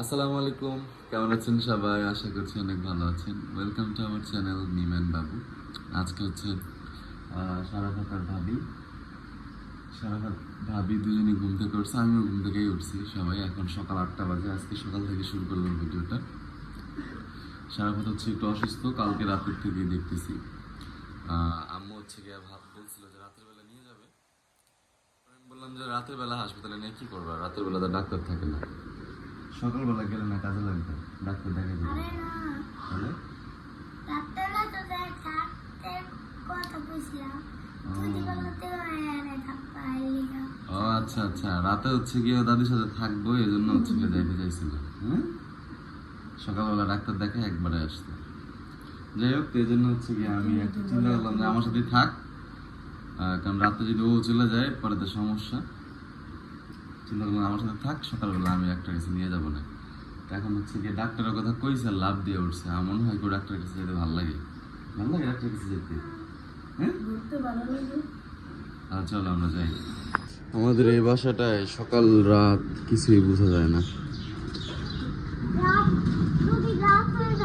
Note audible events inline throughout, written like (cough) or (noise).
আসসালামু আলাইকুম। কেমন আছেন সবাই? আশা করছি অনেক ভালো আছেন। ওয়েলকাম টু আমার চ্যানেল মিম্যান বাবু আজকে হচ্ছে সারাফাত আর ভাবি। সারাফাত ভাবি দুজনে ঘুম থেকে উঠছে, আমিও ঘুম থেকেই উঠছি সবাই। এখন সকাল আটটা বাজে, আজকে সকাল থেকে শুরু করলাম ভিডিওটা। সারাফাত হচ্ছে একটু অসুস্থ, কালকে রাতের থেকেই দেখতেছি। আম্মু হচ্ছে গিয়ে ভাব বলছিল যে রাতের বেলা নিয়ে যাবে। আমি বললাম যে রাতের বেলা হাসপাতালে নিয়ে কি করবা? রাতের বেলা তো ডাক্তার থাকে না। সকালবেলা গেলে না কাজে লাগবে? ডাক্তার দেখা যাবে তাহলে? ও। আচ্ছা আচ্ছা। রাতে হচ্ছে গিয়ে দাদির সাথে থাকব এই জন্য হচ্ছে গিয়ে যাইতে চাইছিল। হ্যাঁ সকালবেলা ডাক্তার দেখে একবারে আসতো যাই হোক এই জন্য হচ্ছে গিয়ে আমি একটু চিন্তা করলাম যে আমার সাথে থাক। আহ, কারণ রাতে যদি ও চলে যায় পরে তো সমস্যা। চিন্তা করলাম আমার সাথে থাক সকালবেলা আমি একটা কাছে নিয়ে যাব না। এখন হচ্ছে গিয়ে ডাক্তারের কথা কইছে লাভ দিয়ে উঠছে। আমার মনে হয় কেউ ডাক্তারের কাছে যেতে ভালো লাগে। ভালো লাগে ডাক্তারের কাছে যেতে? হ্যাঁ? ঘুরতে ভালো লাগে। আর চলো আমরা যাই। আমাদের এই বাসাটায় সকাল রাত কিছুই বোঝা যায় না। রাত হয়ে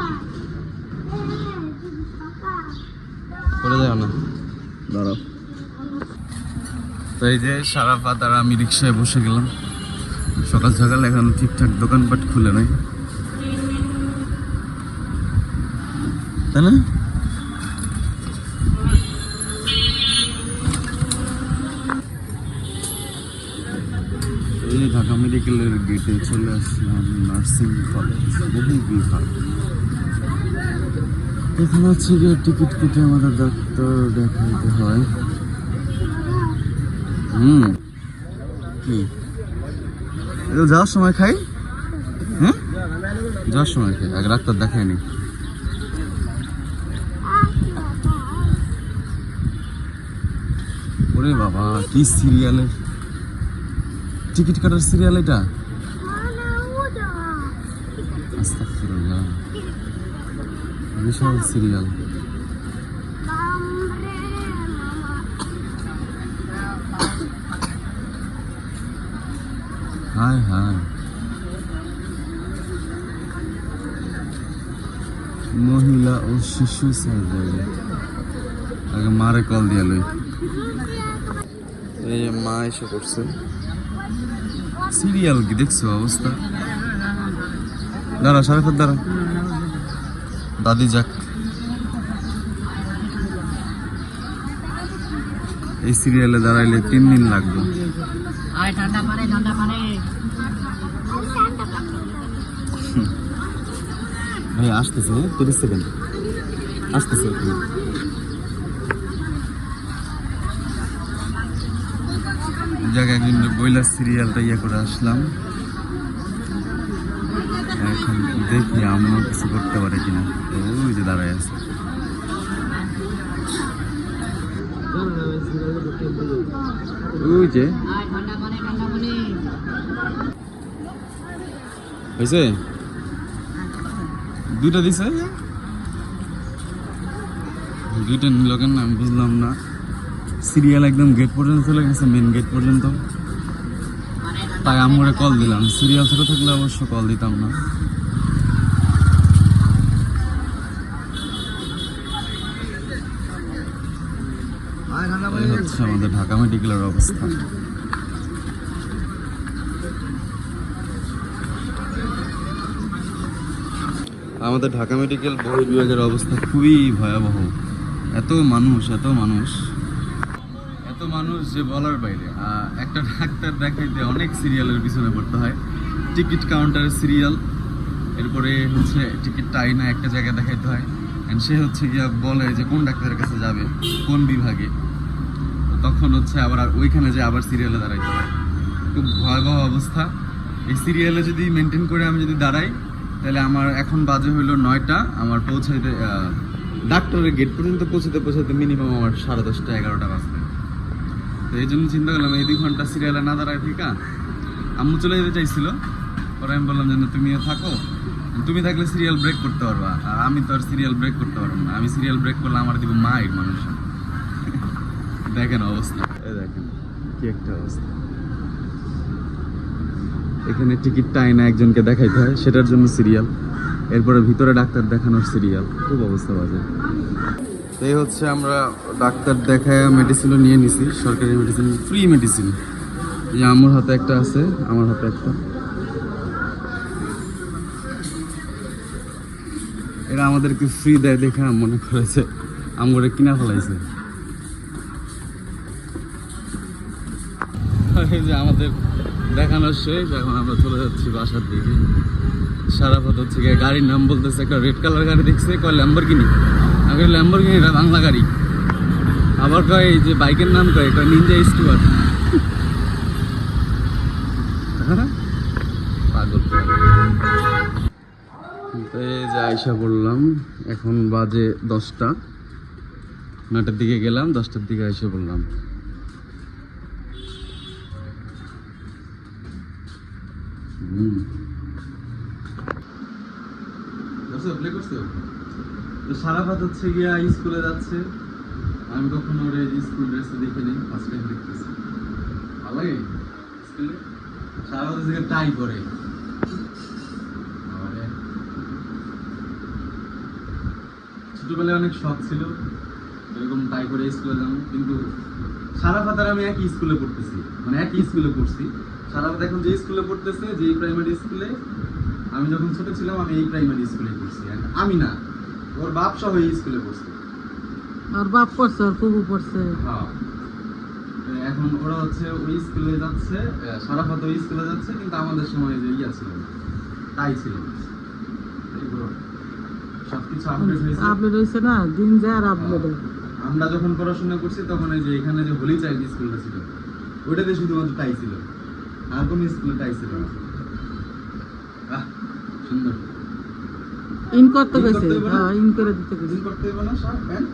করে যাও না। দাঁড়াও। তো এই যে সারাফাত আর আমি রিক্সায় বসে গেলাম। সকাল সকাল এখন ঠিকঠাক দোকানপাট খুলে নাই। তাই না? ঢাকা মেডিকেলের গেটে চলে আসলাম, নার্সিং কলেজ এখানে হচ্ছে গিয়ে টিকিট কেটে আমাদের ডাক্তার দেখাইতে হয়। হুম। কি? এগুলো যাওয়ার সময় খাই? হ্যাঁ যাওয়ার সময় খাই, আগে ডাক্তার দেখায়নি ওরে বাবা, কি সিরিয়ালের টিকিট কাটার সিরিয়াল এটা? বিশাল সিরিয়াল হায় হায়। মহিলা ও শিশু আগে মারে কল দিয়ে লই। এই যে মা এসে করছে সিরিয়াল কি দেখছ অবস্থা? দাঁড়া, সারাফত, দাঁড়া। দাদি যাক। এই সিরিয়ালে দাঁড়াইলে তিন দিন লাগবে। ভাই আসতেছে হ্যাঁ? তিরিশ সেকেন্ড। আসতেছে জায়গায় একজন বইলার সিরিয়ালটা ইয়ে করে আসলাম। এখন দেখি আমরা কিছু করতে পারে কিনা। ওই যে দাঁড়ায় আছে। হয়েছে? দুইটা দিছে? দুইটা নিল কেন আমি বুঝলাম না। সিরিয়াল একদম গেট পর্যন্ত চলে গেছে মেন গেট পর্যন্ত। তাই আমরে কল দিলাম। সিরিয়াল ছোট থাকলে অবশ্য কল দিতাম না। হচ্ছে আমাদের ঢাকা মেডিকেলের অবস্থা। আমাদের ঢাকা মেডিকেল বহু বিভাগের অবস্থা খুবই ভয়াবহ। এত মানুষ এত মানুষ। এত মানুষ যে বলার বাইরে। একটা ডাক্তার দেখাইতে অনেক সিরিয়ালের পিছনে পড়তে হয়। টিকিট কাউন্টারের সিরিয়াল। এরপরে হচ্ছে টিকিটটা আইনা একটা জায়গায় দেখাইতে হয়। And সে হচ্ছে গিয়া বলে যে কোন ডাক্তারের কাছে যাবে? কোন বিভাগে? তখন হচ্ছে আবার ওইখানে যে আবার সিরিয়ালে দাঁড়াইতে হয়। খুব ভয়াবহ অবস্থা। এই সিরিয়ালে যদি মেনটেন করে আমি যদি দাঁড়াই, তাহলে আমার এখন বাজে হইল নয়টা, আমার পৌঁছাইতে ডাক্তারের গেট পর্যন্ত পৌঁছাতে পৌঁছাতে মিনিমাম আমার সাড়ে দশটা, এগারোটা বাজবে। তো এই জন্য চিন্তা করলাম, এই দুই ঘণ্টা সিরিয়ালে না দাঁড়ায় ঠিক আম্মু চলে যেতে চাইছিল। পরে আমি বললাম যে, না, তুমিও থাকো। তুমি থাকলে সিরিয়াল ব্রেক করতে পারবা। আর আমি তো আর সিরিয়াল ব্রেক করতে পারব না। আমি সিরিয়াল ব্রেক করলে আমার দিব মাইর মানুষ। দেখেন অবস্থা। দেখেন কি একটা অবস্থা। এখানে টিকিটটা আয়না একজনকে দেখাইতে হয়, সেটার জন্য সিরিয়াল এরপরে ভিতরে ডাক্তার দেখানোর সিরিয়াল খুব অবস্থা বাজে। এই হচ্ছে আমরা ডাক্তার দেখায় মেডিসিনও নিয়ে নিছি, সরকারি মেডিসিন ফ্রি মেডিসিন এই আমার হাতে একটা আছে, আমার হাতে একটা। এরা আমাদেরকে ফ্রি দেয় দেখে মনে করেছে আমগরে কিনা ফেলাইছে। যে আমাদের দেখানোর শেষ, এখন আমরা চলে যাচ্ছি বাসার দিকে। সারা পথ হচ্ছে গিয়ে গাড়ির নাম বলতেছে, একটা রেড কালার গাড়ি দেখছে, কয় ল্যাম্বরগিনি আগে ল্যাম্বরগিনি এটা বাংলা গাড়ি। আবার কয়, এই যে বাইকের নাম কয় কয় নিনজা স্টুয়ার পাগল তো। এই যে আইসা বললাম এখন বাজে দশটা। নটার দিকে গেলাম, দশটার দিকে আইসা বললাম সারা রাত হচ্ছে গিয়া স্কুলে যাচ্ছে। আমি কখনো ওর স্কুল ড্রেসে নিই ফার্স্ট টাইম দেখতেছি। ভালো লাগে? স্কুলে? সারা রাত হচ্ছে টাই করে। ছোটবেলায় অনেক শখ ছিল, এরকম টাই করে স্কুলে যাব কিন্তু সারা ফাতার আমি একই স্কুলে পড়তেছি। মানে একই স্কুলে পড়ছি। সারা ফাত এখন যে স্কুলে পড়তেছে যে প্রাইমারি স্কুলে আমি যখন ছোট ছিলাম আমি এই প্রাইমারি স্কুলে পড়ছি। আমি না ওর বাপ সহ এই স্কুলে পড়ছি। আর বাপ পড়ছে আর কুকু পড়ছে। হ্যাঁ। এখন ওরা হচ্ছে ওই স্কুলে যাচ্ছে সারাফাত ওই স্কুলে যাচ্ছে কিন্তু আমাদের সময় যে ইয়া ছিল তাই ছিল না। এইগুলো সবকিছু আপডেট হয়েছে। আপলোড হয়েছে না দিন যায় আর আপলোড আমরা যখন পড়াশোনা করছি তখন এই যে এখানে যে হোলি চাইল্ড স্কুলটা ছিল ওইটাতে শুধুমাত্র তাই ছিল। আর কোন স্কুলে টাইছিল না আহ, সুন্দর। ইন করতে ইন? হ্যাঁ ইন করে দিতে দিন করতে হবে না শার্ট প্যান্ট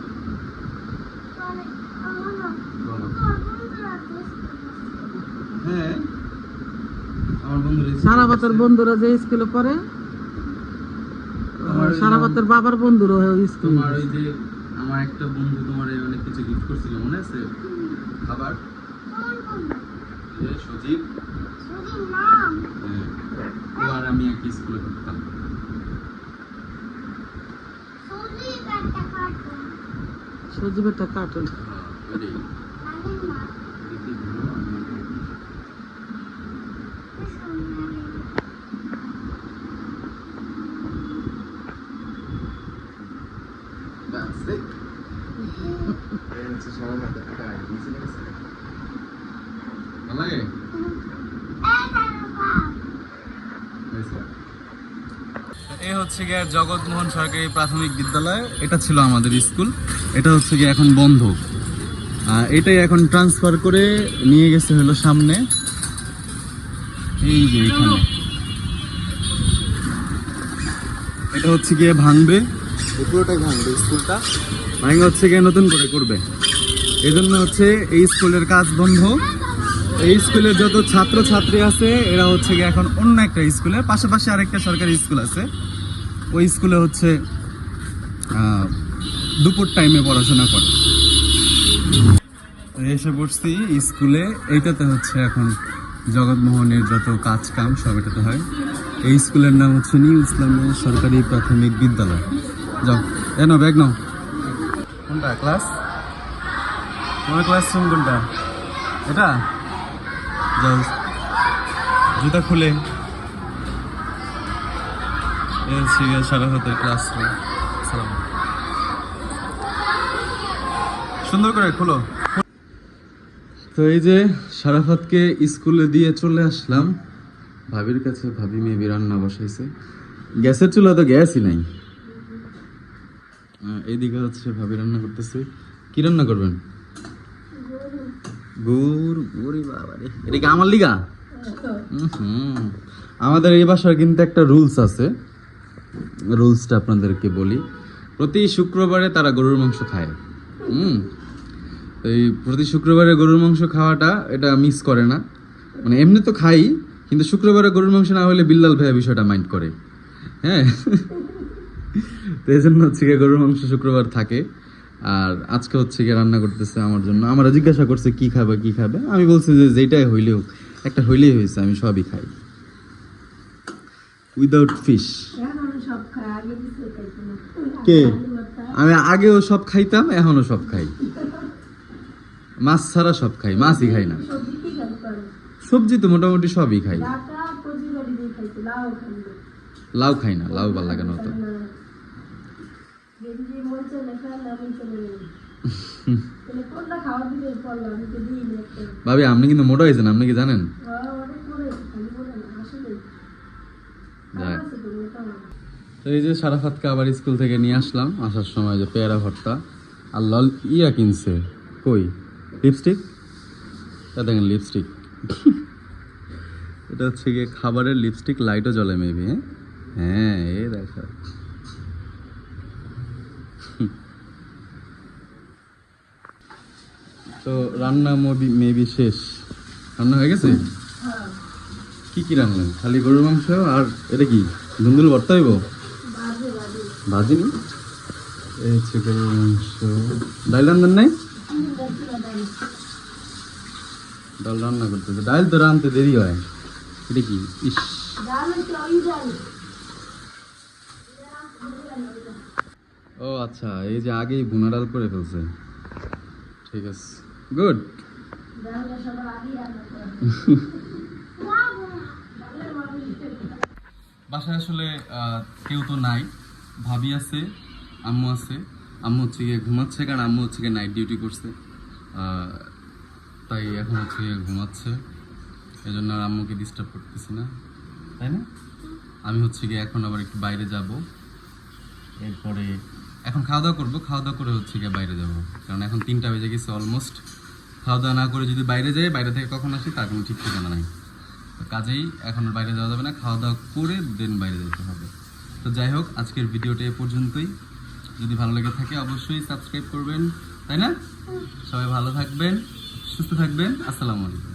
আমার বন্ধুরা হ্যাঁ আমার বন্ধুরা সারা পড়ছে। বন্ধুরা যে স্কুলে পড়ে সারা বাতের বাবার বন্ধুরা ওই স্কুলে তোমার ওই যে আমার একটা বন্ধু তোমার অনেক কিছু গিফট করছিল মনে আছে? খাবার? সজীব। হ্যাঁ, ও আর আমি একই স্কুলে পড়তাম শুধু একটা কার্টুন সজীবেরটা কার্টুন হ্যাঁ, ওইটাই। জানেন না দেখি ধরো, আমি ওকে- That's it. এই হচ্ছে সবার হাতে টাকা, নিচে লেগেছে। ভালো লাগে? হয়েছে। এই হচ্ছে গিয়ে জগৎমোহন সরকারি প্রাথমিক বিদ্যালয়। এটা ছিল আমাদের স্কুল। এটা হচ্ছে গিয়ে এখন বন্ধ। এটাই এখন ট্রান্সফার করে নিয়ে গেছে হলো সামনে। এই যে এখানে। এটা হচ্ছে গিয়ে ভাঙবে। পুরোটাই ভাঙবে স্কুলটা। ভাঙে হচ্ছে গিয়ে নতুন করে করবে। এই জন্য হচ্ছে এই স্কুলের কাজ বন্ধ। এই স্কুলের যত ছাত্র ছাত্রী আছে, এরা হচ্ছে গিয়ে এখন অন্য একটা স্কুলে। পাশাপাশি আরেকটা সরকারি স্কুল আছে। ওই স্কুলে হচ্ছে দুপুর টাইমে পড়াশোনা করে। এসে পড়ছি স্কুলে। এইটাতে হচ্ছে এখন জগৎমোহনের যত কাজ কাম সব এটাতে হয়। এই স্কুলের নাম হচ্ছে নিউ ইসলামিয়া সরকারি প্রাথমিক বিদ্যালয়। যাও এ নাও ব্যাগ নাও। কোনটা ক্লাস তোমার ক্লাসরুম কোনটা? এটা? যাও জুতা খুলে। সারাফতের সুন্দর করে খুলো। তো এই যে সারাফাতকে স্কুলে দিয়ে চলে আসলাম। ভাবির কাছে ভাবি মেবি রান্না বসাইছে। গ্যাসের চুলা তো গ্যাসই নাই। এইদিকে হচ্ছে ভাবি রান্না করতেছে। কি রান্না করবেন? গুড় গুড়ি বাবারে এটা কি আমার লিগা? হুম আমাদের এই বাসার কিন্তু একটা রুলস আছে। রুলসটা আপনাদেরকে বলি। প্রতি শুক্রবারে তারা গরুর মাংস খায়। হুম এই প্রতি শুক্রবারে গরুর মাংস খাওয়াটা এটা মিস করে না। মানে এমনি তো খাই, কিন্তু শুক্রবারে গরুর মাংস না হলে বিল্লাল ভাইয়া বিষয়টা মাইন্ড করে। হ্যাঁ? তো এই জন্য হচ্ছে গরুর মাংস শুক্রবার থাকে। আর আজকে হচ্ছে গিয়ে রান্না করতেছে আমার জন্য। আমরা জিজ্ঞাসা করছে কি খাবে কি খাবে? আমি বলছি যে যেইটাই হোক একটা হইলেই হয়েছে আমি সবই খাই। উইদাউট ফিশ কে? আমি আগেও সব খাইতাম এখনও সব খাই। মাছ ছাড়া সব খাই মাছই খাই না। সবজি তো মোটামুটি সবই খাই। লাউ খাই না লাউ ভালো লাগে না তো লেখা (laughs) আমি চলে গেলাম ভাবি আপনি কিন্তু মোটা হয়েছেন আপনি কি জানেন? তো এই যে সারাফাতকে আবার স্কুল থেকে নিয়ে আসলাম আসার সময় যে পেয়ারা ভর্তা আর লল ইয়া কিনছে। কই? লিপস্টিক? তা দেখেন লিপস্টিক। (laughs) এটা হচ্ছে গিয়ে খাবারের লিপস্টিক লাইটও জ্বলে মেবি হ্যাঁ? হ্যাঁ এই দেখো। তো রান্না মবি মেবি শেষ। রান্না হয়ে গেছে? হ্যাঁ। কি কি রান্নান খালি গরুর মাংস আর এটা কি? ধুন্দুল ভর্তা হইব? ভাজিনি এই হচ্ছে গরুর মাংস। ডাল রান্নার নাই? ডাল রান্না করতেছে। ডাল তো রানতে দেরি হয়। এটা কি? ইস। ও আচ্ছা। এই যে আগেই ভুনা ডাল করে ফেলছে। ঠিক আছে। গুড বাসায় আসলে কেউ তো নাই। ভাবি আছে, আম্মু আছে। আম্মু হচ্ছে গিয়ে ঘুমাচ্ছে, কারণ আম্মু হচ্ছে গিয়ে নাইট ডিউটি করছে। তাই এখন হচ্ছে গিয়ে ঘুমাচ্ছে। এই জন্য আর আম্মুকে ডিস্টার্ব করতেছি না। তাই না? আমি হচ্ছে গিয়ে এখন আবার একটু বাইরে যাব। এরপরে এখন খাওয়া দাওয়া করব খাওয়া দাওয়া করে হচ্ছে গিয়ে বাইরে যাব। কারণ এখন তিনটা বেজে গেছে অলমোস্ট খাওয়া দাওয়া না করে যদি বাইরে যাই বাইরে থেকে কখন আসি তার কোনো ঠিক ঠিকানা নাই। তো কাজেই এখন বাইরে যাওয়া যাবে না খাওয়া দাওয়া করে দেন বাইরে যেতে হবে। তো যাই হোক আজকের ভিডিওটা এ পর্যন্তই। যদি ভালো লেগে থাকে অবশ্যই সাবস্ক্রাইব করবেন তাই না? সবাই ভালো থাকবেন সুস্থ থাকবেন আসসালামু আলাইকুম।